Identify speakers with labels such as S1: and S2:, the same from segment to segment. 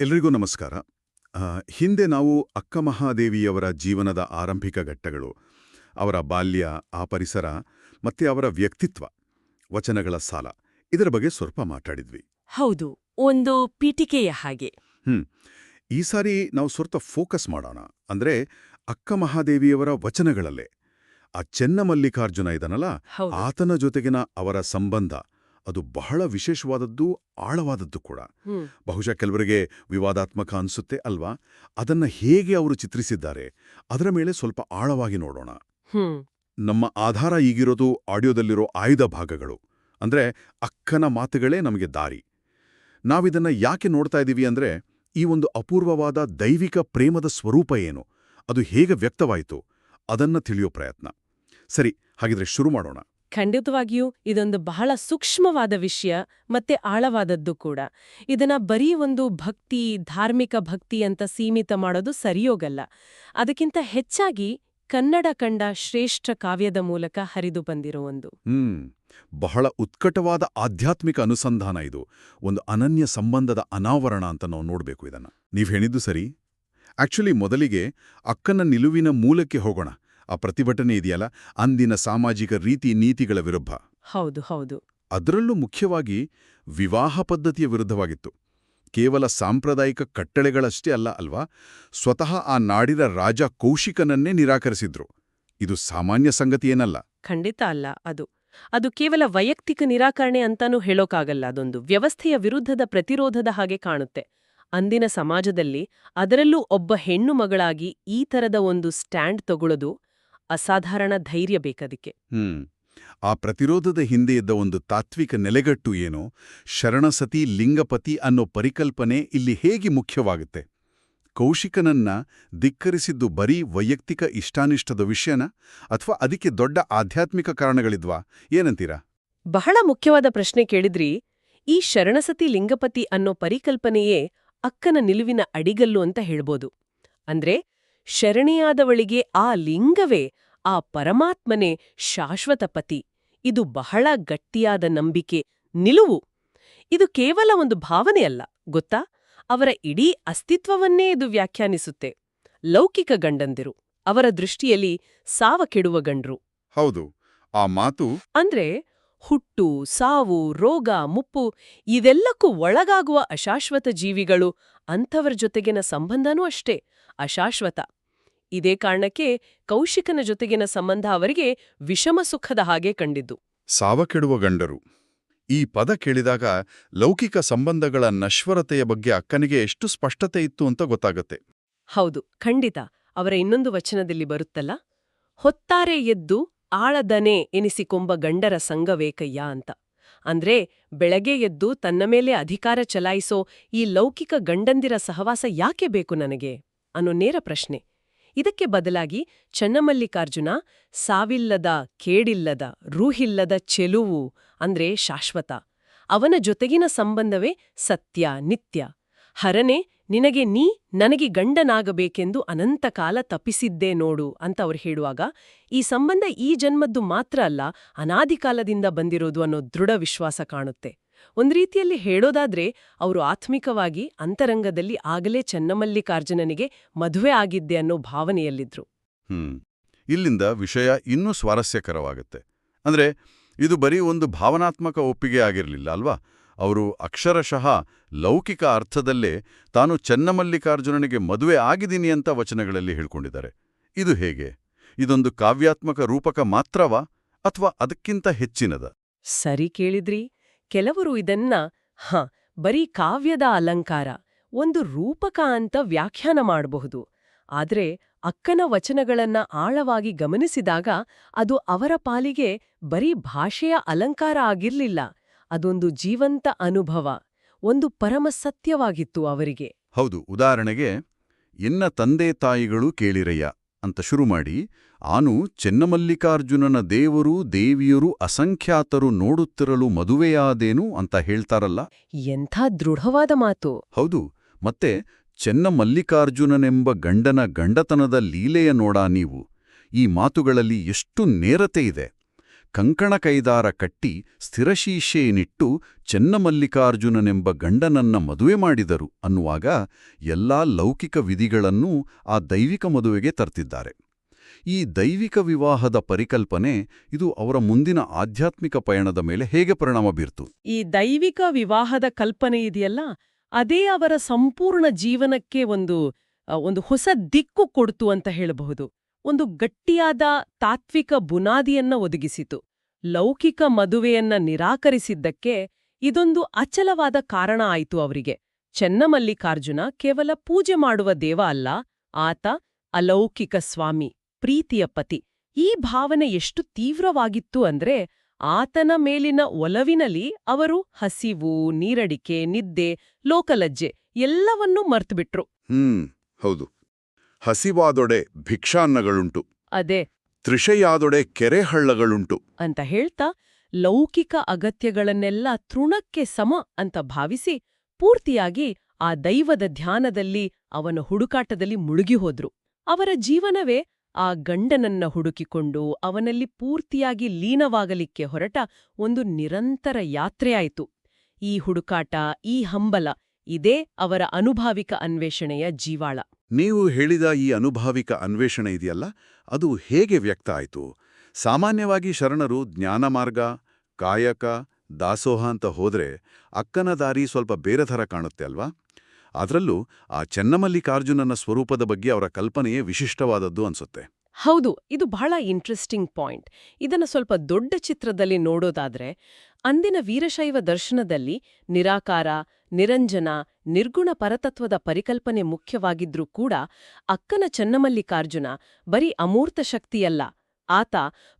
S1: ಎಲ್ರಿಗೂ ನಮಸ್ಕಾರ. ಹಿಂದೆ ನಾವು ಅಕ್ಕ ಮಹಾದೇವಿಯವರ ಜೀವನದ ಆರಂಭಿಕ ಘಟ್ಟಗಳು ಅವರ ಬಾಲ್ಯ ಆ ಪರಿಸರ ಮತ್ತೆ ಅವರ ವ್ಯಕ್ತಿತ್ವ ವಚನಗಳ ಸಾಲ ಇದರ ಬಗ್ಗೆ ಸ್ವಲ್ಪ ಮಾತಾಡಿದ್ವಿ.
S2: ಹೌದು ಒಂದು ಪೀಠಿಕೆಯ ಹಾಗೆ.
S1: ಹ್ಮ್. ಈ ಸಾರಿ ನಾವು ಸ್ವಲ್ಪ ಫೋಕಸ್ ಮಾಡೋಣ. ಅಂದ್ರೆ ಅಕ್ಕ ಮಹಾದೇವಿಯವರ ವಚನಗಳಲ್ಲೇ. ಆ ಚೆನ್ನಮಲ್ಲಿಕಾರ್ಜುನ ಇದನಲ್ಲ ಆತನ ಜೊತೆಗಿನ ಅವರ ಸಂಬಂಧ ಅದು ಬಹಳ ವಿಶೇಷವಾದದ್ದು ಆಳವಾದದ್ದು ಕೂಡ. ಬಹುಶಃ ಕೆಲವರಿಗೆ ವಿವಾದಾತ್ಮಕ ಅನ್ಸುತ್ತೆ ಅಲ್ವಾ? ಅದನ್ನ ಹೇಗೆ ಅವರು ಚಿತ್ರಿಸಿದ್ದಾರೆ ಅದರ ಮೇಲೆ ಸ್ವಲ್ಪ ಆಳವಾಗಿ ನೋಡೋಣ. ನಮ್ಮ ಆಧಾರ ಈಗಿರೋದು ಆಡಿಯೋದಲ್ಲಿರೋ ಆಯ್ದ ಭಾಗಗಳು. ಅಂದ್ರೆ ಅಕ್ಕನ ಮಾತುಗಳೇ ನಮಗೆ ದಾರಿ. ನಾವಿದನ್ನ ಯಾಕೆ ನೋಡ್ತಾ ಇದ್ದೀವಿ ಅಂದ್ರೆ ಈ ಒಂದು ಅಪೂರ್ವವಾದ ದೈವಿಕ ಪ್ರೇಮದ ಸ್ವರೂಪ ಏನು? ಅದು ಹೇಗೆ ವ್ಯಕ್ತವಾಯಿತು? ಅದನ್ನ ತಿಳಿಯೋ ಪ್ರಯತ್ನ. ಸರಿ ಹಾಗಿದ್ರೆ ಶುರು ಮಾಡೋಣ.
S2: ಖಂಡಿತವಾಗಿಯೂ ಇದೊಂದು ಬಹಳ ಸೂಕ್ಷ್ಮವಾದ ವಿಷಯ ಮತ್ತೆ ಆಳವಾದದ್ದು ಕೂಡ. ಇದನ್ನ ಬರೀ ಒಂದು ಭಕ್ತಿ, ಧಾರ್ಮಿಕ ಭಕ್ತಿ ಅಂತ ಸೀಮಿತ ಮಾಡೋದು ಸರಿಯೋಗಲ್ಲ. ಅದಕ್ಕಿಂತ ಹೆಚ್ಚಾಗಿ ಕನ್ನಡ ಕಂಡ ಶ್ರೇಷ್ಠ ಕಾವ್ಯದ ಮೂಲಕ ಹರಿದು ಬಂದಿರೋ ಒಂದು.
S1: ಬಹಳ ಉತ್ಕಟವಾದ ಆಧ್ಯಾತ್ಮಿಕ ಅನುಸಂಧಾನ ಇದು. ಒಂದು ಅನನ್ಯ ಸಂಬಂಧದ ಅನಾವರಣ ಅಂತ ನಾವು ನೋಡಬೇಕು ಇದನ್ನ. ನೀವು ಹೇಳಿದ್ದು ಸರಿ. ಆಕ್ಚುಲಿ ಮೊದಲಿಗೆ ಅಕ್ಕನ ನಿಲುವಿನ ಮೂಲಕ್ಕೆ ಹೋಗೋಣ. ಆ ಪ್ರತಿಭಟನೆ ಇದೆಯಲ್ಲ? ಅಂದಿನ ಸಾಮಾಜಿಕ ರೀತಿ ನೀತಿಗಳ ವಿರುದ್ಧ.
S2: ಹೌದು ಹೌದು.
S1: ಅದರಲ್ಲೂ ಮುಖ್ಯವಾಗಿ ವಿವಾಹ ಪದ್ಧತಿಯ ವಿರುದ್ಧವಾಗಿತ್ತು. ಕೇವಲ ಸಾಂಪ್ರದಾಯಿಕ ಕಟ್ಟಳೆಗಳಷ್ಟೇ ಅಲ್ಲ ಅಲ್ವಾ? ಸ್ವತಃ ಆ ನಾಡಿನ ರಾಜ ಕೌಶಿಕನನ್ನೇ ನಿರಾಕರಿಸಿದ್ರು. ಇದು ಸಾಮಾನ್ಯ ಸಂಗತಿಯೇನಲ್ಲ
S2: ಖಂಡಿತ ಅಲ್ಲ ಅದು. ಅದು ಕೇವಲ ವೈಯಕ್ತಿಕ ನಿರಾಕರಣೆ ಅಂತಾನೂ ಹೇಳೋಕ್ಕಾಗಲ್ಲ ಅದೊಂದು ವ್ಯವಸ್ಥೆಯ ವಿರುದ್ಧದ ಪ್ರತಿರೋಧದ ಹಾಗೆ ಕಾಣುತ್ತೆ. ಅಂದಿನ ಸಮಾಜದಲ್ಲಿ ಅದರಲ್ಲೂ ಒಬ್ಬ ಹೆಣ್ಣು ಮಗಳಾಗಿ ಈ ತರದ ಒಂದು ಸ್ಟ್ಯಾಂಡ್ ತಗೊಳ್ಳೋದು ಅಸಾಧಾರಣ ಧೈರ್ಯ ಬೇಕದಕ್ಕೆ.
S1: ಹ್ಮ್. ಆ ಪ್ರತಿರೋಧದ ಹಿಂದೆ ಇದ್ದ ಒಂದು ತಾತ್ವಿಕ ನೆಲೆಗಟ್ಟು ಏನು? ಶರಣಸತಿ ಲಿಂಗಪತಿ ಅನ್ನೋ ಪರಿಕಲ್ಪನೆ ಇಲ್ಲಿ ಹೇಗೆ ಮುಖ್ಯವಾಗುತ್ತೆ? ಕೌಶಿಕನನ್ನ ಧಿಕ್ಕರಿಸಿದ್ದು ಬರೀ ವೈಯಕ್ತಿಕ ಇಷ್ಟಾನಿಷ್ಟದ ವಿಷಯನ? ಅಥವಾ ಅದಕ್ಕೆ ದೊಡ್ಡ ಆಧ್ಯಾತ್ಮಿಕ ಕಾರಣಗಳಿದ್ವಾ? ಏನಂತೀರಾ?
S2: ಬಹಳ ಮುಖ್ಯವಾದ ಪ್ರಶ್ನೆ ಕೇಳಿದ್ರಿ. ಈ ಶರಣಸತಿ ಲಿಂಗಪತಿ ಅನ್ನೋ ಪರಿಕಲ್ಪನೆಯೇ ಅಕ್ಕನ ನಿಲುವಿನ ಅಡಿಗಲ್ಲು ಅಂತ ಹೇಳ್ಬೋದು. ಅಂದ್ರೆ ಶರಣಿಯಾದವಳಿಗೆ ಆ ಲಿಂಗವೇ ಆ ಪರಮಾತ್ಮನೇ ಶಾಶ್ವತ ಪತಿ. ಇದು ಬಹಳ ಗಟ್ಟಿಯಾದ ನಂಬಿಕೆ ನಿಲುವು. ಇದು ಕೇವಲ ಒಂದು ಭಾವನೆಯಲ್ಲ ಗೊತ್ತಾ? ಅವರ ಇಡೀ ಅಸ್ತಿತ್ವವನ್ನೇ ಇದು ವ್ಯಾಖ್ಯಾನಿಸುತ್ತೆ. ಲೌಕಿಕ ಗಂಡಂದಿರು ಅವರ ದೃಷ್ಟಿಯಲ್ಲಿ ಸಾವ ಕೆಡುವ ಗಂಡ್ರು.
S1: ಹೌದು ಆ ಮಾತು
S2: ಅಂದ್ರೆ ಹುಟ್ಟು ಸಾವು ರೋಗ ಮುಪ್ಪು ಇದೆಲ್ಲಕ್ಕೂ ಒಳಗಾಗುವ ಅಶಾಶ್ವತ ಜೀವಿಗಳು ಅಂಥವರ ಜೊತೆಗಿನ ಸಂಬಂಧನೂ ಅಷ್ಟೇ ಅಶಾಶ್ವತ. ಇದೇ ಕಾರಣಕ್ಕೆ ಕೌಶಿಕನ ಜೊತೆಗಿನ ಸಂಬಂಧ ಅವರಿಗೆ ವಿಷಮ ಸುಖದ ಹಾಗೆ ಕಂಡಿದ್ದು.
S1: ಸಾವಕೆಡುವ ಗಂಡರು. ಈ ಪದ ಕೇಳಿದಾಗ ಲೌಕಿಕ ಸಂಬಂಧಗಳ ನಶ್ವರತೆಯ ಬಗ್ಗೆ ಅಕ್ಕನಿಗೆ ಎಷ್ಟು ಸ್ಪಷ್ಟತೆ ಇತ್ತು ಅಂತ ಗೊತ್ತಾಗತ್ತೆ.
S2: ಹೌದು ಖಂಡಿತ. ಅವರ ಇನ್ನೊಂದು ವಚನದಲ್ಲಿ ಬರುತ್ತಲ್ಲ ಹೊತ್ತಾರೆ ಎದ್ದು ಆಳದನೆ ಎನಿಸಿಕೊಂಬ ಗಂಡರ ಸಂಗವೇಕಯ್ಯ ಅಂತ. ಅಂದ್ರೆ ಬೆಳಗ್ಗೆ ಎದ್ದು ತನ್ನ ಮೇಲೆ ಅಧಿಕಾರ ಚಲಾಯಿಸೋ ಈ ಲೌಕಿಕ ಗಂಡಂದಿರ ಸಹವಾಸ ಯಾಕೆ ಬೇಕು ನನಗೆ? ಅನ್ನೋ ನೇರ ಪ್ರಶ್ನೆ. ಇದಕ್ಕೆ ಬದಲಾಗಿ ಚನ್ನಮಲ್ಲಿಕಾರ್ಜುನ, ಸಾವಿಲ್ಲದ ಕೇಡಿಲ್ಲದ, ರೂಹಿಲ್ಲದ ಚೆಲುವು ಅಂದ್ರೆ ಶಾಶ್ವತ. ಅವನ ಜೊತೆಗಿನ ಸಂಬಂಧವೇ ಸತ್ಯ, ನಿತ್ಯ. ಹರನೆ, ನಿನಗೆ ನೀ, ನನಗೆ ಗಂಡನಾಗಬೇಕೆಂದು ಅನಂತಕಾಲ ತಪ್ಪಿಸಿದ್ದೇ ನೋಡು ಅಂತ ಅವ್ರು ಹೇಳುವಾಗ, ಈ ಸಂಬಂಧ ಈ ಜನ್ಮದ್ದು ಮಾತ್ರ ಅಲ್ಲ, ಅನಾದಿಕಾಲದಿಂದ ಬಂದಿರೋದು ಅನ್ನೋ ದೃಢ ವಿಶ್ವಾಸ ಕಾಣುತ್ತೆ. ಒಂದ್ ರೀತಿಯಲ್ಲಿ ಹೇಳೋದಾದ್ರೆ ಅವರು ಆತ್ಮಿಕವಾಗಿ ಅಂತರಂಗದಲ್ಲಿ ಆಗಲೇ ಚೆನ್ನಮಲ್ಲಿಕಾರ್ಜುನನಿಗೆ ಮದುವೆ ಆಗಿದ್ದೆ ಅನ್ನೋ ಭಾವನೆಯಲ್ಲಿದ್ರು.
S1: ಹ್ಮ್. ಇಲ್ಲಿಂದ ವಿಷಯ ಇನ್ನೂ ಸ್ವಾರಸ್ಯಕರವಾಗುತ್ತೆ. ಅಂದ್ರೆ ಇದು ಬರೀ ಒಂದು ಭಾವನಾತ್ಮಕ ಒಪ್ಪಿಗೆ ಆಗಿರಲಿಲ್ಲ ಅಲ್ವಾ? ಅವರು ಅಕ್ಷರಶಃ ಲೌಕಿಕ ಅರ್ಥದಲ್ಲೇ ತಾನು ಚೆನ್ನಮಲ್ಲಿಕಾರ್ಜುನನಿಗೆ ಮದುವೆ ಆಗಿದ್ದೀನಿ ಅಂತ ವಚನಗಳಲ್ಲಿ ಹೇಳ್ಕೊಂಡಿದ್ದಾರೆ. ಇದು ಹೇಗೆ? ಇದೊಂದು ಕಾವ್ಯಾತ್ಮಕ ರೂಪಕ ಮಾತ್ರವಾ ಅಥವಾ ಅದಕ್ಕಿಂತ ಹೆಚ್ಚಿನದ?
S2: ಸರಿ ಕೇಳಿದ್ರಿ. ಕೆಲವರು ಇದನ್ನ, ಹ, ಬರೀ ಕಾವ್ಯದ ಅಲಂಕಾರ, ಒಂದು ರೂಪಕ ಅಂತ ವ್ಯಾಖ್ಯಾನ ಮಾಡಬಹುದು. ಆದರೆ ಅಕ್ಕನ ವಚನಗಳನ್ನ ಆಳವಾಗಿ ಗಮನಿಸಿದಾಗ ಅದು ಅವರ ಪಾಲಿಗೆ ಬರೀ ಭಾಷೆಯ ಅಲಂಕಾರ ಆಗಿರ್ಲಿಲ್ಲ. ಅದೊಂದು ಜೀವಂತ ಅನುಭವ, ಒಂದು ಪರಮ ಸತ್ಯವಾಗಿತ್ತು ಅವರಿಗೆ.
S1: ಹೌದು, ಉದಾಹರಣೆಗೆ ಎನ್ನ ತಂದೆ ತಾಯಿಗಳು ಕೇಳಿರಯ್ಯ. ಅಂತ ಶುರು ಮಾಡಿ ಆನು ಚೆನ್ನಮಲ್ಲಿಕಾರ್ಜುನನ ದೇವರು ದೇವಿಯರು ಅಸಂಖ್ಯಾತರು ನೋಡುತ್ತಿರಲು ಮದುವೆಯಾದೇನು ಅಂತ ಹೇಳ್ತಾರಲ್ಲ?
S2: ಎಂಥ ದೃಢವಾದ ಮಾತು.
S1: ಹೌದು ಮತ್ತೆ ಚೆನ್ನಮಲ್ಲಿಕಾರ್ಜುನನೆಂಬ ಗಂಡನ ಗಂಡತನದ ಲೀಲೆಯ ನೋಡ ನೀವು. ಈ ಮಾತುಗಳಲ್ಲಿ ಎಷ್ಟು ನೇರತೆ ಇದೆ. ಕಂಕಣ ಕೈದಾರ ಕಟ್ಟಿ ಸ್ಥಿರಶೀಶೆಯನಿಟ್ಟು ಚೆನ್ನಮಲ್ಲಿಕಾರ್ಜುನನೆಂಬ ಗಂಡನನ್ನ ಮದುವೆ ಮಾಡಿದರು ಅನ್ನುವಾಗ ಎಲ್ಲಾ ಲೌಕಿಕ ವಿಧಿಗಳನ್ನೂ ಆ ದೈವಿಕ ಮದುವೆಗೆ ತರ್ತಿದ್ದಾರೆ. ಈ ದೈವಿಕ ವಿವಾಹದ ಪರಿಕಲ್ಪನೆ ಇದು ಅವರ ಮುಂದಿನ ಆಧ್ಯಾತ್ಮಿಕ ಪಯಣದ ಮೇಲೆ ಹೇಗೆ ಪರಿಣಾಮ ಬೀರ್ತು?
S2: ಈ ದೈವಿಕ ವಿವಾಹದ ಕಲ್ಪನೆ ಇದೆಯಲ್ಲ, ಅದೇ ಅವರ ಸಂಪೂರ್ಣ ಜೀವನಕ್ಕೆ ಒಂದು ಒಂದು ಹೊಸ ದಿಕ್ಕು ಕೊಡ್ತು ಅಂತ ಹೇಳಬಹುದು. ಒಂದು ಗಟ್ಟಿಯಾದ ತಾತ್ವಿಕ ಬುನಾದಿಯನ್ನ ಒದಗಿಸಿತು. ಲೌಕಿಕ ಮದುವೆಯನ್ನ ನಿರಾಕರಿಸಿದ್ದಕ್ಕೆ ಇದೊಂದು ಅಚಲವಾದ ಕಾರಣ ಆಯಿತು ಅವರಿಗೆ. ಚೆನ್ನಮಲ್ಲಿಕಾರ್ಜುನ ಕೇವಲ ಪೂಜೆ ಮಾಡುವ ದೇವ ಅಲ್ಲ, ಆತ ಅಲೌಕಿಕ ಸ್ವಾಮಿ, ಪ್ರೀತಿಯ ಪತಿ. ಈ ಭಾವನೆ ಎಷ್ಟು ತೀವ್ರವಾಗಿತ್ತು ಅಂದ್ರೆ ಆತನ ಮೇಲಿನ ಒಲವಿನಲ್ಲಿ ಅವರು ಹಸಿವು, ನೀರಡಿಕೆ, ನಿದ್ದೆ, ಲೋಕಲಜ್ಜೆ ಎಲ್ಲವನ್ನೂ ಮರ್ತುಬಿಟ್ರು.
S3: ಹ್ಮ್, ಹೌದು. ಹಸಿವಾದೊಡೆ ಭಿಕ್ಷಾನ್ನಗಳುಂಟು.
S2: ಅದೇ.
S3: ತೃಷೆಯಾದೊಡೆ ಕೆರೆಹಳ್ಳಗಳುಂಟು.
S2: ಅಂತ ಹೇಳ್ತಾ ಲೌಕಿಕ ಅಗತ್ಯಗಳನ್ನೆಲ್ಲ ತೃಣಕ್ಕೆ ಸಮ ಅಂತ ಭಾವಿಸಿ ಪೂರ್ತಿಯಾಗಿ ಆ ದೈವದ ಧ್ಯಾನದಲ್ಲಿ ಅವನ ಹುಡುಕಾಟದಲ್ಲಿ ಮುಳುಗಿಹೋದ್ರು. ಅವರ ಜೀವನವೇ ಆ ಗಂಡನನ್ನ ಹುಡುಕಿಕೊಂಡು ಅವನಲ್ಲಿ ಪೂರ್ತಿಯಾಗಿ ಲೀನವಾಗಲಿಕ್ಕೆ ಹೊರಟ ಒಂದು ನಿರಂತರ ಯಾತ್ರೆಯಾಯಿತು. ಈ ಹುಡುಕಾಟ ಈ ಹಂಬಲ ಇದೇ ಅವರ ಅನುಭಾವಿಕ ಅನ್ವೇಷಣೆಯ ಜೀವಾಳ.
S3: ನೀವು ಹೇಳಿದ ಈ ಅನುಭಾವಿಕ ಅನ್ವೇಷಣೆ ಇದೆಯಲ್ಲ? ಅದು ಹೇಗೆ ವ್ಯಕ್ತ ಆಯಿತು? ಸಾಮಾನ್ಯವಾಗಿ ಶರಣರು ಜ್ಞಾನಮಾರ್ಗ ಕಾಯಕ, ದಾಸೋಹ ಅಂತ ಹೋದ್ರೆ ಅಕ್ಕನ ದಾರಿ ಸ್ವಲ್ಪ ಬೇರೆ ಥರ ಕಾಣುತ್ತೆ ಅಲ್ವಾ? ಅದರಲ್ಲೂ ಆ ಚೆನ್ನಮಲ್ಲಿಕಾರ್ಜುನನ ಸ್ವರೂಪದ ಬಗ್ಗೆ ಅವರ ಕಲ್ಪನೆಯೇ ವಿಶಿಷ್ಟವಾದದ್ದು ಅನ್ಸುತ್ತೆ.
S2: ಹೌದು, ಇದು ಬಹಳ ಇಂಟ್ರೆಸ್ಟಿಂಗ್ ಪಾಯಿಂಟ್ ಇದನ್ನ ಸ್ವಲ್ಪ ದೊಡ್ಡ ಚಿತ್ರದಲ್ಲಿ ನೋಡೋದಾದ್ರೆ ಅಂದಿನ ವೀರಶೈವ ದರ್ಶನದಲ್ಲಿ ನಿರಾಕಾರ ನಿರಂಜನ ನಿರ್ಗುಣ ಪರತತ್ವದ ಪರಿಕಲ್ಪನೆ ಮುಖ್ಯವಾಗಿದ್ರೂ ಕೂಡ ಅಕ್ಕನ ಚೆನ್ನಮಲ್ಲಿಕಾರ್ಜುನ ಬರೀ ಅಮೂರ್ತ ಶಕ್ತಿಯಲ್ಲ. ಆತ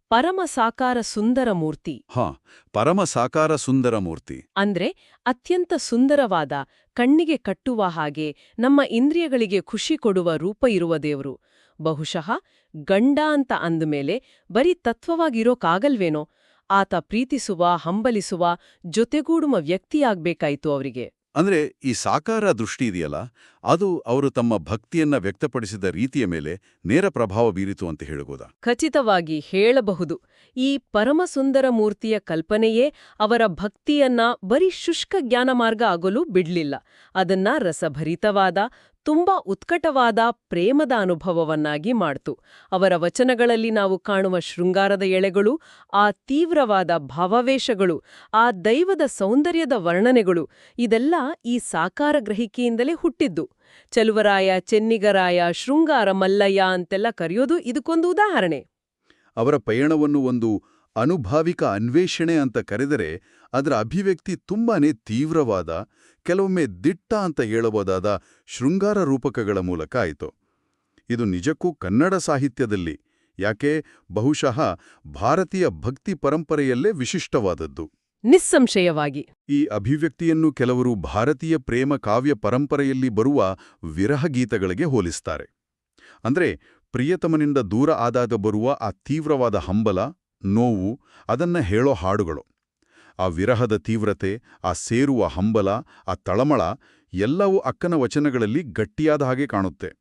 S2: ಪರಮ ಸಾಕಾರ ಸುಂದರ ಮೂರ್ತಿ.
S3: ಹಾ ಪರಮ ಸಾಕಾರ ಸುಂದರ ಮೂರ್ತಿ.
S2: ಅಂದ್ರೆ ಅತ್ಯಂತ ಸುಂದರವಾದ ಕಣ್ಣಿಗೆ ಕಟ್ಟುವ ಹಾಗೆ ನಮ್ಮ ಇಂದ್ರಿಯಗಳಿಗೆ ಖುಷಿ ಕೊಡುವ ರೂಪ ಇರುವ ದೇವರು. ಬಹುಶಃ ಗಂಡ ಅಂತ ಅಂದಮೇಲೆ ಬರೀ ತತ್ವವಾಗಿರೋಕಾಗಲ್ವೇನೋ? ಆತ ಪ್ರೀತಿಸುವ ಹಂಬಲಿಸುವ ಜೊತೆಗೂಡುವ ವ್ಯಕ್ತಿಯಾಗಬೇಕಾಯಿತು ಅವರಿಗೆ.
S3: ಅಂದ್ರೆ ಈ ಸಾಕಾರ ದೃಷ್ಟಿ ಇದೆಯಲ್ಲ ಅದು ಅವರು ತಮ್ಮ ಭಕ್ತಿಯನ್ನ ವ್ಯಕ್ತಪಡಿಸಿದ ರೀತಿಯ ಮೇಲೆ ನೇರ ಪ್ರಭಾವ ಬೀರಿತು ಅಂತ ಹೇಳಬಹುದಾ
S2: ಖಚಿತವಾಗಿ ಹೇಳಬಹುದು. ಈ ಪರಮಸುಂದರ ಮೂರ್ತಿಯ ಕಲ್ಪನೆಯೇ ಅವರ ಭಕ್ತಿಯನ್ನ ಬರೀ ಶುಷ್ಕ ಜ್ಞಾನಮಾರ್ಗ ಆಗಲು ಬಿಡ್ಲಿಲ್ಲ. ಅದನ್ನ ರಸಭರಿತವಾದ ತುಂಬಾ ಉತ್ಕಟವಾದ ಪ್ರೇಮದ ಅನುಭವವನ್ನಾಗಿ ಮಾಡ್ತು. ಅವರ ವಚನಗಳಲ್ಲಿ ನಾವು ಕಾಣುವ ಶೃಂಗಾರದ ಎಳೆಗಳು, ಆ ತೀವ್ರವಾದ ಭಾವಾವೇಶಗಳು, ಆ ದೈವದ ಸೌಂದರ್ಯದ ವರ್ಣನೆಗಳು, ಇದೆಲ್ಲ ಈ ಸಾಕಾರ ಗ್ರಹಿಕೆಯಿಂದಲೇ ಹುಟ್ಟಿದ್ದು. ಚಲುವರಾಯ, ಚೆನ್ನಿಗರಾಯ, ಶೃಂಗಾರ ಮಲ್ಲಯ್ಯ ಅಂತೆಲ್ಲ ಕರೆಯೋದು ಇದಕ್ಕೊಂದು ಉದಾಹರಣೆ.
S1: ಅವರ ಪಯಣವನ್ನು ಒಂದು ಅನುಭಾವಿಕ ಅನ್ವೇಷಣೆ ಅಂತ ಕರೆದರೆ ಅದರ ಅಭಿವ್ಯಕ್ತಿ ತುಂಬಾನೇ ತೀವ್ರವಾದ ಕೆಲವೊಮ್ಮೆ ದಿಟ್ಟ ಅಂತ ಹೇಳಬಹುದಾದ ಶೃಂಗಾರ ರೂಪಕಗಳ ಮೂಲಕ ಆಯಿತು. ಇದು ನಿಜಕ್ಕೂ ಕನ್ನಡ ಸಾಹಿತ್ಯದಲ್ಲಿ ಯಾಕೆ ಬಹುಶಃ ಭಾರತೀಯ ಭಕ್ತಿ ಪರಂಪರೆಯಲ್ಲೇ ವಿಶಿಷ್ಟವಾದದ್ದು.
S2: ನಿಸ್ಸಂಶಯವಾಗಿ.
S1: ಈ ಅಭಿವ್ಯಕ್ತಿಯನ್ನು ಕೆಲವರು ಭಾರತೀಯ ಪ್ರೇಮ ಕಾವ್ಯ ಪರಂಪರೆಯಲ್ಲಿ ಬರುವ ವಿರಹ ಗೀತಗಳಿಗೆ ಹೋಲಿಸ್ತಾರೆ. ಅಂದ್ರೆ ಪ್ರಿಯತಮನಿಂದ ದೂರ ಆದಾಗ ಬರುವ ಆ ತೀವ್ರವಾದ ಹಂಬಲ ನೋವು ಅದನ್ನ ಹೇಳೋ ಹಾಡುಗಳು. ಆ ವಿರಹದ ತೀವ್ರತೆ ಆ ಸೇರುವ ಹಂಬಲ ಆ ತಳಮಳ ಎಲ್ಲವೂ ಅಕ್ಕನ ವಚನಗಳಲ್ಲಿ ಗಟ್ಟಿಯಾದ ಹಾಗೆ ಕಾಣುತ್ತೆ.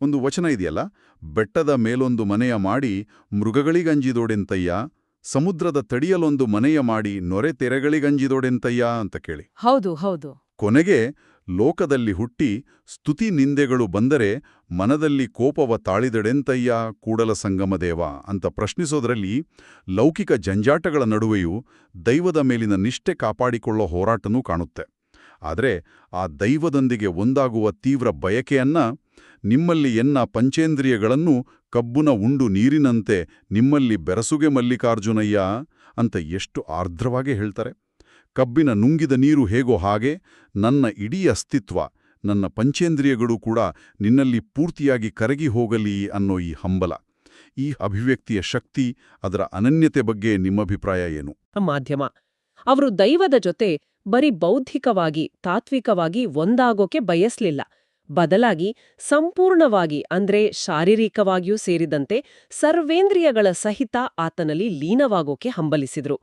S1: ಒಂದು ವಚನ ಇದೆಯಲ್ಲ? ಬೆಟ್ಟದ ಮೇಲೊಂದು ಮನೆಯ ಮಾಡಿ ಮೃಗಗಳಿಗಂಜಿದೋಡೆಂತಯ್ಯ ಸಮುದ್ರದ ತಡಿಯಲೊಂದು ಮನೆಯ ಮಾಡಿ ನೊರೆ ತೆರೆಗಳಿಗಂಜಿದೋಡೆಂತಯ್ಯ ಅಂತ ಕೇಳಿ.
S2: ಹೌದು ಹೌದು.
S1: ಕೊನೆಗೆ ಲೋಕದಲ್ಲಿ ಹುಟ್ಟಿ ಸ್ತುತಿ ನಿಂದೆಗಳು ಬಂದರೆ ಮನದಲ್ಲಿ ಕೋಪವ ತಾಳಿದಡೆಂತಯ್ಯ ಕೂಡಲ ಸಂಗಮದೇವ ಅಂತ ಪ್ರಶ್ನಿಸೋದರಲ್ಲಿ ಲೌಕಿಕ ಜಂಜಾಟಗಳ ನಡುವೆಯೂ ದೈವದ ಮೇಲಿನ ನಿಷ್ಠೆ ಕಾಪಾಡಿಕೊಳ್ಳೋ ಹೋರಾಟನೂ ಕಾಣುತ್ತೆ. ಆದರೆ ಆ ದೈವದೊಂದಿಗೆ ಒಂದಾಗುವ ತೀವ್ರ ಬಯಕೆಯನ್ನ ನಿಮ್ಮಲ್ಲಿ ಎನ್ನ ಪಂಚೇಂದ್ರಿಯಗಳನ್ನು ಕಬ್ಬುನ ಉಂಡು ನೀರಿನಂತೆ ನಿಮ್ಮಲ್ಲಿ ಬೆರಸುಗೆ ಮಲ್ಲಿಕಾರ್ಜುನಯ್ಯ ಅಂತ ಎಷ್ಟು ಆರ್ದ್ರವಾಗಿ ಹೇಳ್ತಾರೆ. ಕಬ್ಬಿನ ನುಂಗಿದ ನೀರು ಹೇಗೋ ಹಾಗೆ ನನ್ನ ಇಡೀ ಅಸ್ತಿತ್ವ, ನನ್ನ ಪಂಚೇಂದ್ರಿಯಗಳು ಕೂಡ ನಿನ್ನಲ್ಲಿ ಪೂರ್ತಿಯಾಗಿ ಕರಗಿ ಹೋಗಲಿ ಅನ್ನೋ ಈ ಹಂಬಲ, ಈ ಅಭಿವ್ಯಕ್ತಿಯ ಶಕ್ತಿ ಅದರ ಅನನ್ಯತೆ ಬಗ್ಗೆ ನಿಮ್ಮ ಅಭಿಪ್ರಾಯ ಏನು?
S2: ಮಾಧ್ಯಮ, ಅವರು ದೈವದ ಜೊತೆ ಬರೀ ಬೌದ್ಧಿಕವಾಗಿ, ತಾತ್ವಿಕವಾಗಿ ಒಂದಾಗೋಕೆ ಬಯಸ್ಲಿಲ್ಲ. ಬದಲಾಗಿ ಸಂಪೂರ್ಣವಾಗಿ ಅಂದ್ರೆ ಶಾರೀರಿಕವಾಗಿಯೂ ಸೇರಿದಂತೆ ಸರ್ವೇಂದ್ರಿಯಗಳ ಸಹಿತ ಆತನಲ್ಲಿ ಲೀನವಾಗೋಕೆ ಹಂಬಲಿಸಿದ್ರು.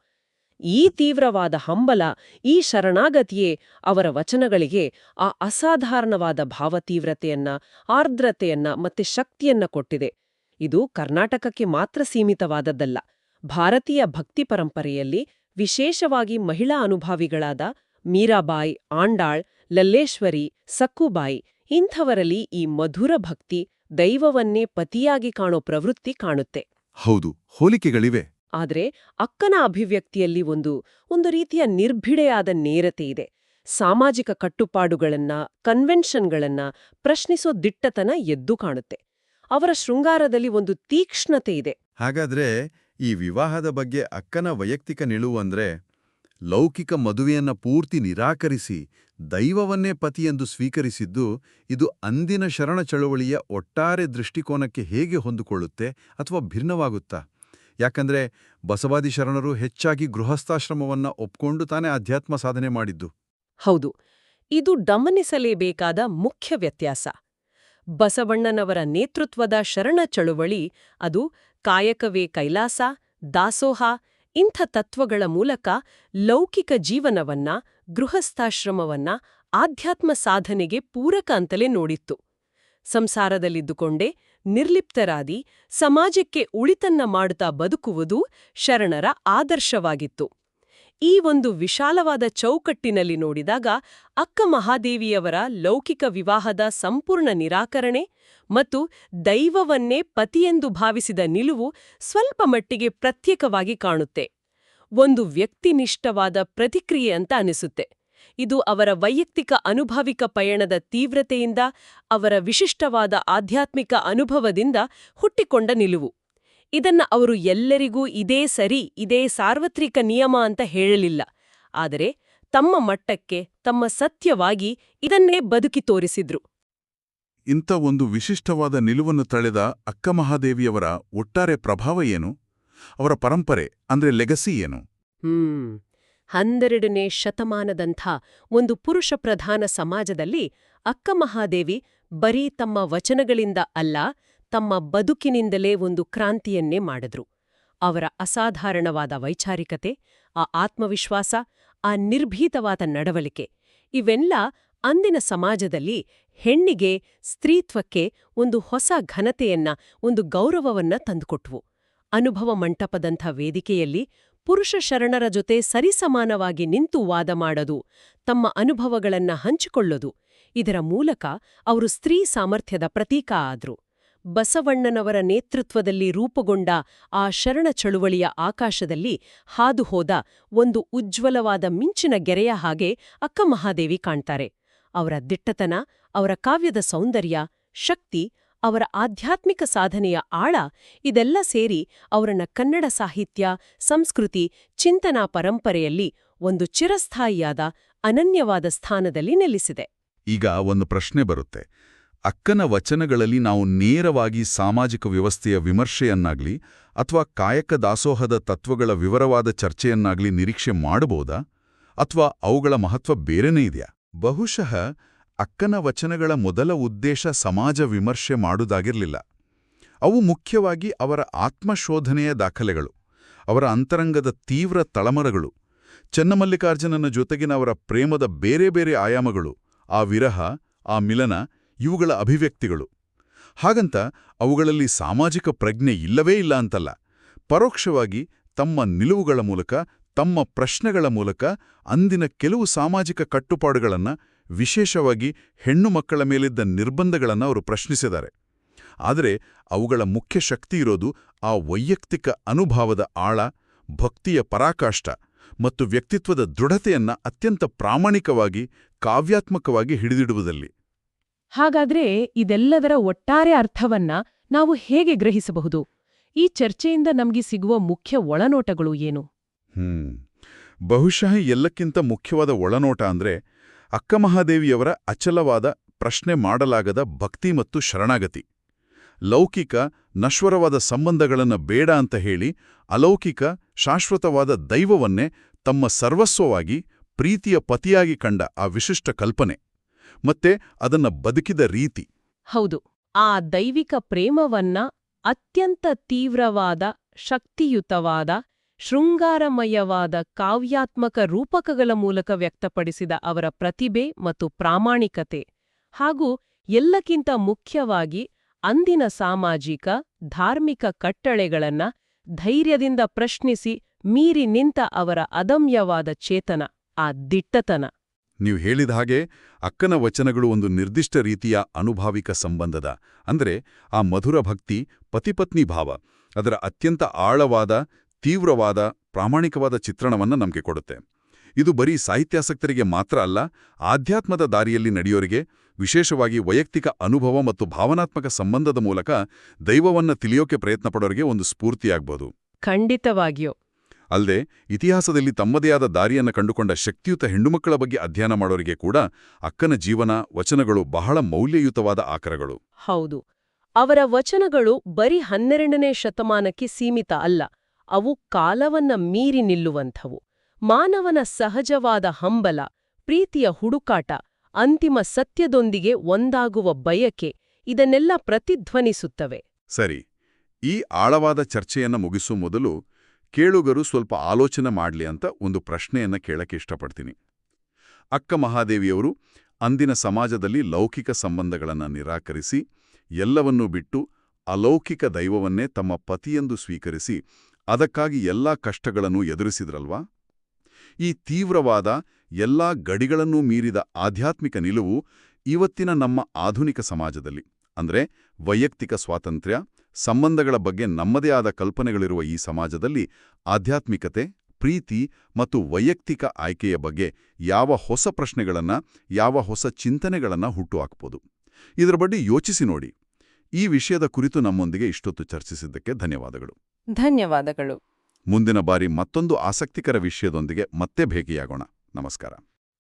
S2: ಈ ತೀವ್ರವಾದ ಹಂಬಲ, ಈ ಶರಣಾಗತಿಯೇ ಅವರ ವಚನಗಳಿಗೆ ಆ ಅಸಾಧಾರಣವಾದ ಭಾವತೀವ್ರತೆಯನ್ನ, ಆರ್ದ್ರತೆಯನ್ನ ಮತ್ತೆ ಶಕ್ತಿಯನ್ನ ಕೊಟ್ಟಿದೆ. ಇದು ಕರ್ನಾಟಕಕ್ಕೆ ಮಾತ್ರ ಸೀಮಿತವಾದದ್ದಲ್ಲ. ಭಾರತೀಯ ಭಕ್ತಿ ಪರಂಪರೆಯಲ್ಲಿ ವಿಶೇಷವಾಗಿ ಮಹಿಳಾ ಅನುಭಾವಿಗಳಾದ ಮೀರಾಬಾಯಿ, ಆಂಡಾಳ್, ಲಲ್ಲೇಶ್ವರಿ, ಸಕ್ಕುಬಾಯಿ ಇಂಥವರಲ್ಲಿ ಈ ಮಧುರ ಭಕ್ತಿ ದೈವವನ್ನೇ ಪತಿಯಾಗಿ ಕಾಣೋ ಪ್ರವೃತ್ತಿ ಕಾಣುತ್ತೆ.
S1: ಹೌದು, ಹೋಲಿಕೆಗಳಿವೆ.
S2: ಆದರೆ ಅಕ್ಕನ ಅಭಿವ್ಯಕ್ತಿಯಲ್ಲಿ ಒಂದು ಒಂದು ರೀತಿಯ ನಿರ್ಭಿಡೆಯಾದ ನೇರತೆ ಇದೆ. ಸಾಮಾಜಿಕ ಕಟ್ಟುಪಾಡುಗಳನ್ನ ಕನ್ವೆನ್ಷನ್ಗಳನ್ನ ಪ್ರಶ್ನಿಸೋ ದಿಟ್ಟತನ ಎದ್ದು ಕಾಣುತ್ತೆ. ಅವರ ಶೃಂಗಾರದಲ್ಲಿ ಒಂದು ತೀಕ್ಷ್ಣತೆ ಇದೆ.
S4: ಹಾಗಾದ್ರೆ ಈ ವಿವಾಹದ ಬಗ್ಗೆ ಅಕ್ಕನ ವೈಯಕ್ತಿಕ ನಿಲುವು ಅಂದ್ರೆ ಲೌಕಿಕ ಮದುವೆಯನ್ನ ಪೂರ್ತಿ ನಿರಾಕರಿಸಿ, ದೈವವನ್ನೇ ಪತಿಯೆಂದು ಸ್ವೀಕರಿಸಿದ್ದು ಇದು ಅಂದಿನ ಶರಣ ಚಳುವಳಿಯ ಒಟ್ಟಾರೆ ದೃಷ್ಟಿಕೋನಕ್ಕೆ ಹೇಗೆ ಹೊಂದಿಕೊಳ್ಳುತ್ತೆ ಅಥವಾ ಭಿನ್ನವಾಗುತ್ತಾ? ಯಾಕಂದ್ರೆ ಬಸವಾದಿ ಶರಣರು ಹೆಚ್ಚಾಗಿ ಗೃಹಸ್ಥಾಶ್ರಮವನ್ನು ಒಪ್ಕೊಂಡು ತಾನೇ ಅಧ್ಯಾತ್ಮ ಸಾಧನೆ ಮಾಡಿದ್ದು.
S2: ಹೌದು, ಇದು ಗಮನಿಸಲೇಬೇಕಾದ ಮುಖ್ಯ ವ್ಯತ್ಯಾಸ. ಬಸವಣ್ಣನವರ ನೇತೃತ್ವದ ಶರಣ ಚಳುವಳಿ ಅದು ಕಾಯಕವೇ ಕೈಲಾಸ, ದಾಸೋಹ ಇಂಥ ತತ್ವಗಳ ಮೂಲಕ ಲೌಕಿಕ ಜೀವನವನ್ನ, ಗೃಹಸ್ಥಾಶ್ರಮವನ್ನ, ಆಧ್ಯಾತ್ಮ ಸಾಧನೆಗೆ ಪೂರಕ ಅಂತಲೇ ನೋಡಿತ್ತು. ಸಂಸಾರದಲ್ಲಿದ್ದುಕೊಂಡೇ ನಿರ್ಲಿಪ್ತರಾದಿ ಸಮಾಜಕ್ಕೆ ಉಳಿತನ್ನ ಮಾಡುತ್ತಾ ಬದುಕುವುದು ಶರಣರ ಆದರ್ಶವಾಗಿತ್ತು. ಈ ಒಂದು ವಿಶಾಲವಾದ ಚೌಕಟ್ಟಿನಲ್ಲಿ ನೋಡಿದಾಗ ಅಕ್ಕ ಮಹಾದೇವಿಯವರ ಲೌಕಿಕ ವಿವಾಹದ ಸಂಪೂರ್ಣ ನಿರಾಕರಣೆ ಮತ್ತು ದೈವವನ್ನೇ ಪತಿಯೆಂದು ಭಾವಿಸಿದ ನಿಲುವು ಸ್ವಲ್ಪ ಮಟ್ಟಿಗೆ ಪ್ರತ್ಯೇಕವಾಗಿ ಕಾಣುತ್ತೆ. ಒಂದು ವ್ಯಕ್ತಿನಿಷ್ಠವಾದ ಪ್ರತಿಕ್ರಿಯೆ ಅಂತ ಅನಿಸುತ್ತೆ. ಇದು ಅವರ ವೈಯಕ್ತಿಕ ಅನುಭವಿಕ ಪಯಣದ ತೀವ್ರತೆಯಿಂದ ಅವರ ವಿಶಿಷ್ಟವಾದ ಆಧ್ಯಾತ್ಮಿಕ ಅನುಭವದಿಂದ ಹುಟ್ಟಿಕೊಂಡ ನಿಲುವು. ಇದನ್ನ ಅವರು ಎಲ್ಲರಿಗೂ ಇದೇ ಸರಿ ಇದೇ ಸಾರ್ವತ್ರಿಕ ನಿಯಮ ಅಂತ ಹೇಳಲಿಲ್ಲ. ಆದರೆ ತಮ್ಮ ಮಟ್ಟಕ್ಕೆ ತಮ್ಮ ಸತ್ಯವಾಗಿ ಇದನ್ನೇ ಬದುಕಿ ತೋರಿಸಿದ್ರು.
S1: ಇಂಥ ಒಂದು ವಿಶಿಷ್ಟವಾದ ನಿಲುವನ್ನು ತಳೆದ ಅಕ್ಕಮಹಾದೇವಿಯವರ ಒಟ್ಟಾರೆ ಪ್ರಭಾವ ಏನು? ಅವರ ಪರಂಪರೆ ಅಂದ್ರೆ ಲೆಗಸಿ ಏನು?
S2: ಹ್ಮ್. ಹನ್ನೆರಡನೇ ಶತಮಾನದಂಥ ಒಂದು ಪುರುಷ ಪ್ರಧಾನ ಸಮಾಜದಲ್ಲಿ ಅಕ್ಕ ಮಹಾದೇವಿ ಬರೀ ತಮ್ಮ ವಚನಗಳಿಂದ ಅಲ್ಲ, ತಮ್ಮ ಬದುಕಿನಿಂದಲೇ ಒಂದು ಕ್ರಾಂತಿಯನ್ನೇ ಮಾಡಿದ್ರು. ಅವರ ಅಸಾಧಾರಣವಾದ ವೈಚಾರಿಕತೆ, ಆ ಆತ್ಮವಿಶ್ವಾಸ, ಆ ನಿರ್ಭೀತವಾದ ನಡವಳಿಕೆ, ಇವೆಲ್ಲ ಅಂದಿನ ಸಮಾಜದಲ್ಲಿ ಹೆಣ್ಣಿಗೆ ಸ್ತ್ರೀತ್ವಕ್ಕೆ ಒಂದು ಹೊಸ ಘನತೆಯನ್ನ, ಒಂದು ಗೌರವವನ್ನ ತಂದುಕೊಟ್ವು. ಅನುಭವ ಮಂಟಪದಂಥ ವೇದಿಕೆಯಲ್ಲಿ ಪುರುಷ ಶರಣರ ಜೊತೆ ಸರಿಸಮಾನವಾಗಿ ನಿಂತು ವಾದ ಮಾಡದು, ತಮ್ಮ ಅನುಭವಗಳನ್ನ ಹಂಚಿಕೊಳ್ಳೋದು. ಇದರ ಮೂಲಕ ಅವರು ಸ್ತ್ರೀ ಸಾಮರ್ಥ್ಯದ ಪ್ರತೀಕ ಆದ್ರು. ಬಸವಣ್ಣನವರ ನೇತೃತ್ವದಲ್ಲಿ ರೂಪುಗೊಂಡ ಆ ಶರಣ ಚಳುವಳಿಯ ಆಕಾಶದಲ್ಲಿ ಹಾದುಹೋದ ಒಂದು ಉಜ್ವಲವಾದ ಮಿಂಚಿನ ಗೆರೆಯ ಹಾಗೆ ಅಕ್ಕ ಮಹಾದೇವಿ ಕಾಣ್ತಾರೆ. ಅವರ ದಿಟ್ಟತನ, ಅವರ ಕಾವ್ಯದ ಸೌಂದರ್ಯ, ಶಕ್ತಿ ಅವರ ಆಧ್ಯಾತ್ಮಿಕ ಸಾಧನೆಯ ಆಳ ಇದೆಲ್ಲ ಸೇರಿ ಅವರನ್ನ ಕನ್ನಡ ಸಾಹಿತ್ಯ, ಸಂಸ್ಕೃತಿ, ಚಿಂತನಾ ಪರಂಪರೆಯಲ್ಲಿ ಒಂದು ಚಿರಸ್ಥಾಯಿಯಾದ ಅನನ್ಯವಾದ ಸ್ಥಾನದಲ್ಲಿ ನೆಲೆಸಿದೆ
S1: ಈಗ ಒಂದು ಪ್ರಶ್ನೆ ಬರುತ್ತೆ. ಅಕ್ಕನ ವಚನಗಳಲ್ಲಿ ನಾವು ನೇರವಾಗಿ ಸಾಮಾಜಿಕ ವ್ಯವಸ್ಥೆಯ ವಿಮರ್ಶೆಯನ್ನಾಗ್ಲಿ ಅಥವಾ ಕಾಯಕ ದಾಸೋಹದ ತತ್ವಗಳ ವಿವರವಾದ ಚರ್ಚೆಯನ್ನಾಗ್ಲಿ ನಿರೀಕ್ಷೆ ಮಾಡಬಹುದಾ? ಅಥವಾ ಅವುಗಳ ಮಹತ್ವ ಬೇರೆನೇ ಇದೆಯಾ? ಬಹುಶಃ ಅಕ್ಕನ ವಚನಗಳ ಮೊದಲ ಉದ್ದೇಶ ಸಮಾಜ ವಿಮರ್ಶೆ ಮಾಡುವುದಾಗಿರಲಿಲ್ಲ ಅವು ಮುಖ್ಯವಾಗಿ ಅವರ ಆತ್ಮಶೋಧನೆಯ ದಾಖಲೆಗಳು, ಅವರ ಅಂತರಂಗದ ತೀವ್ರ ತಳಮರಗಳು, ಚನ್ನಮಲ್ಲಿಕಾರ್ಜುನನ ಜೊತೆಗಿನ ಅವರ ಪ್ರೇಮದ ಬೇರೆ ಬೇರೆ ಆಯಾಮಗಳು, ಆ ವಿರಹ, ಆ ಮಿಲನ, ಇವುಗಳ ಅಭಿವ್ಯಕ್ತಿಗಳು. ಹಾಗಂತ ಅವುಗಳಲ್ಲಿ ಸಾಮಾಜಿಕ ಪ್ರಜ್ಞೆ ಇಲ್ಲವೇ ಇಲ್ಲ ಅಂತಲ್ಲ. ಪರೋಕ್ಷವಾಗಿ ತಮ್ಮ ನಿಲುವುಗಳ ಮೂಲಕ, ತಮ್ಮ ಪ್ರಶ್ನೆಗಳ ಮೂಲಕ ಅಂದಿನ ಕೆಲವು ಸಾಮಾಜಿಕ ಕಟ್ಟುಪಾಡುಗಳನ್ನು ವಿಶೇಷವಾಗಿ ಹೆಣ್ಣು ಮಕ್ಕಳ ಮೇಲಿದ್ದ ನಿರ್ಬಂಧಗಳನ್ನು ಅವರು ಪ್ರಶ್ನಿಸಿದ್ದಾರೆ. ಆದರೆ ಅವುಗಳ ಮುಖ್ಯ ಶಕ್ತಿ ಇರೋದು ಆ ವೈಯಕ್ತಿಕ ಅನುಭವದ ಆಳ ಭಕ್ತಿಯ ಪರಾಕಾಷ್ಟ ಮತ್ತು ವ್ಯಕ್ತಿತ್ವದ ದೃಢತೆಯನ್ನ ಅತ್ಯಂತ ಪ್ರಾಮಾಣಿಕವಾಗಿ ಕಾವ್ಯಾತ್ಮಕವಾಗಿ ಹಿಡಿದಿಡುವುದಲ್ಲಿ.
S2: ಹಾಗಾದ್ರೆ ಇದೆಲ್ಲದರ ಒಟ್ಟಾರೆ ಅರ್ಥವನ್ನ ನಾವು ಹೇಗೆ ಗ್ರಹಿಸಬಹುದು? ಈ ಚರ್ಚೆಯಿಂದ ನಮಗೆ ಸಿಗುವ ಮುಖ್ಯ ಒಳನೋಟಗಳು ಏನು?
S1: ಹ್ಮ್. ಬಹುಶಃ ಎಲ್ಲಕ್ಕಿಂತ ಮುಖ್ಯವಾದ ಒಳನೋಟ ಅಂದ್ರೆ ಅಕ್ಕಮಹಾದೇವಿಯವರ ಅಚಲವಾದ ಪ್ರಶ್ನೆ ಮಾಡಲಾಗದ ಭಕ್ತಿ ಮತ್ತು ಶರಣಾಗತಿ. ಲೌಕಿಕ ನಶ್ವರವಾದ ಸಂಬಂಧಗಳನ್ನು ಬೇಡ ಅಂತ ಹೇಳಿ ಅಲೌಕಿಕ ಶಾಶ್ವತವಾದ ದೈವವನ್ನೇ ತಮ್ಮ ಸರ್ವಸ್ವವಾಗಿ ಪ್ರೀತಿಯ ಪತಿಯಾಗಿ ಕಂಡ ಆ ವಿಶಿಷ್ಟ ಕಲ್ಪನೆ. ಮತ್ತೆ ಅದನ್ನ ಬದುಕಿದ ರೀತಿ.
S2: ಹೌದು, ಆ ದೈವಿಕ ಪ್ರೇಮವನ್ನ ಅತ್ಯಂತ ತೀವ್ರವಾದ, ಶಕ್ತಿಯುತವಾದ ಶೃಂಗಾರಮಯವಾದ ಕಾವ್ಯಾತ್ಮಕ ರೂಪಕಗಳ ಮೂಲಕ ವ್ಯಕ್ತಪಡಿಸಿದ ಅವರ ಪ್ರತಿಭೆ ಮತ್ತು ಪ್ರಾಮಾಣಿಕತೆ ಹಾಗೂ ಎಲ್ಲಕ್ಕಿಂತ ಮುಖ್ಯವಾಗಿ ಅಂದಿನ ಸಾಮಾಜಿಕ, ಧಾರ್ಮಿಕ ಕಟ್ಟಳೆಗಳನ್ನ ಧೈರ್ಯದಿಂದ ಪ್ರಶ್ನಿಸಿ ಮೀರಿ ನಿಂತ ಅವರ ಅದಮ್ಯವಾದ ಚೇತನ, ಆ ದಿಟ್ಟತನ.
S1: ನೀವು ಹೇಳಿದ ಹಾಗೆ ಅಕ್ಕನ ವಚನಗಳು ಒಂದು ನಿರ್ದಿಷ್ಟ ರೀತಿಯ ಅನುಭಾವಿಕ ಸಂಬಂಧದ, ಅಂದರೆ ಆ ಮಧುರ ಭಕ್ತಿ, ಪತಿಪತ್ನಿ ಭಾವ, ಅದರ ಅತ್ಯಂತ ಆಳವಾದ ತೀವ್ರವಾದ ಪ್ರಾಮಾಣಿಕವಾದ ಚಿತ್ರಣವನ್ನು ನಮಗೆ ಕೊಡುತ್ತೆ. ಇದು ಬರೀ ಸಾಹಿತ್ಯಾಸಕ್ತರಿಗೆ ಮಾತ್ರ ಅಲ್ಲ ಆಧ್ಯಾತ್ಮದ ದಾರಿಯಲ್ಲಿ ನಡೆಯೋರಿಗೆ ವಿಶೇಷವಾಗಿ ವೈಯಕ್ತಿಕ ಅನುಭವ ಮತ್ತು ಭಾವನಾತ್ಮಕ ಸಂಬಂಧದ ಮೂಲಕ ದೈವವನ್ನ ತಿಳಿಯೋಕೆ ಪ್ರಯತ್ನ ಪಡೋರಿಗೆ ಒಂದು ಸ್ಫೂರ್ತಿಯಾಗ್ಬೋದು
S2: ಖಂಡಿತವಾಗಿಯೋ.
S1: ಅಲ್ಲದೆ ಇತಿಹಾಸದಲ್ಲಿ ತಮ್ಮದೇ ಆದ ದಾರಿಯನ್ನು ಕಂಡುಕೊಂಡ ಶಕ್ತಿಯುತ ಹೆಣ್ಣುಮಕ್ಕಳ ಬಗ್ಗೆ ಅಧ್ಯಯನ ಮಾಡೋರಿಗೆ ಕೂಡ ಅಕ್ಕನ ಜೀವನ ವಚನಗಳು ಬಹಳ ಮೌಲ್ಯಯುತವಾದ ಆಕರಗಳು.
S2: ಹೌದು. ಅವರ ವಚನಗಳು ಬರೀ ಹನ್ನೆರಡನೇ ಶತಮಾನಕ್ಕೆ ಸೀಮಿತ ಅಲ್ಲ. ಅವು ಕಾಲವನ್ನ ಮೀರಿ ನಿಲ್ಲುವಂಥವು. ಮಾನವನ ಸಹಜವಾದ ಹಂಬಲ, ಪ್ರೀತಿಯ ಹುಡುಕಾಟ, ಅಂತಿಮ ಸತ್ಯದೊಂದಿಗೆ ಒಂದಾಗುವ ಬಯಕೆ ಇದನ್ನೆಲ್ಲ ಪ್ರತಿಧ್ವನಿಸುತ್ತವೆ.
S1: ಸರಿ, ಈ ಆಳವಾದ ಚರ್ಚೆಯನ್ನು ಮುಗಿಸುವ ಮೊದಲು ಕೇಳುಗರು ಸ್ವಲ್ಪ ಆಲೋಚನೆ ಮಾಡಲಿ ಅಂತ ಒಂದು ಪ್ರಶ್ನೆಯನ್ನ ಕೇಳಕ್ಕೆ ಇಷ್ಟಪಡ್ತೀನಿ. ಅಕ್ಕ ಮಹಾದೇವಿಯವರು ಅಂದಿನ ಸಮಾಜದಲ್ಲಿ ಲೌಕಿಕ ಸಂಬಂಧಗಳನ್ನು ನಿರಾಕರಿಸಿ ಎಲ್ಲವನ್ನೂ ಬಿಟ್ಟು ಅಲೌಕಿಕ ದೈವವನ್ನೇ ತಮ್ಮ ಪತಿಯೆಂದು ಸ್ವೀಕರಿಸಿ ಅದಕ್ಕಾಗಿ ಎಲ್ಲ ಕಷ್ಟಗಳನ್ನು ಎದುರಿಸಿದ್ರಲ್ವಾ? ಈ ತೀವ್ರವಾದ ಎಲ್ಲಾ ಗಡಿಗಳನ್ನೂ ಮೀರಿದ ಆಧ್ಯಾತ್ಮಿಕ ನಿಲುವು ಇವತ್ತಿನ ನಮ್ಮ ಆಧುನಿಕ ಸಮಾಜದಲ್ಲಿ, ಅಂದ್ರೆ ವೈಯಕ್ತಿಕ ಸ್ವಾತಂತ್ರ್ಯ, ಸಂಬಂಧಗಳ ಬಗ್ಗೆ ನಮ್ಮದೇ ಆದ ಕಲ್ಪನೆಗಳಿರುವ ಈ ಸಮಾಜದಲ್ಲಿ ಆಧ್ಯಾತ್ಮಿಕತೆ, ಪ್ರೀತಿ ಮತ್ತು ವೈಯಕ್ತಿಕ ಆಯ್ಕೆಯ ಬಗ್ಗೆ ಯಾವ ಹೊಸ ಪ್ರಶ್ನೆಗಳನ್ನು, ಯಾವ ಹೊಸ ಚಿಂತನೆಗಳನ್ನು ಹುಟ್ಟುಹಾಕ್ಬೋದು ಇದರ ಬಗ್ಗೆ ಯೋಚಿಸಿ ನೋಡಿ. ಈ ವಿಷಯದ ಕುರಿತು ನಮ್ಮೊಂದಿಗೆ ಇಷ್ಟೊತ್ತು ಚರ್ಚಿಸಿದ್ದಕ್ಕೆ ಧನ್ಯವಾದಗಳು.
S5: ಧನ್ಯವಾದಗಳು.
S1: ಮುಂದಿನ ಬಾರಿ ಮತ್ತೊಂದು ಆಸಕ್ತಿಕರ ವಿಷಯದೊಂದಿಗೆ ಮತ್ತೆ ಭೇಟಿಯಾಗೋಣ. ನಮಸ್ಕಾರ.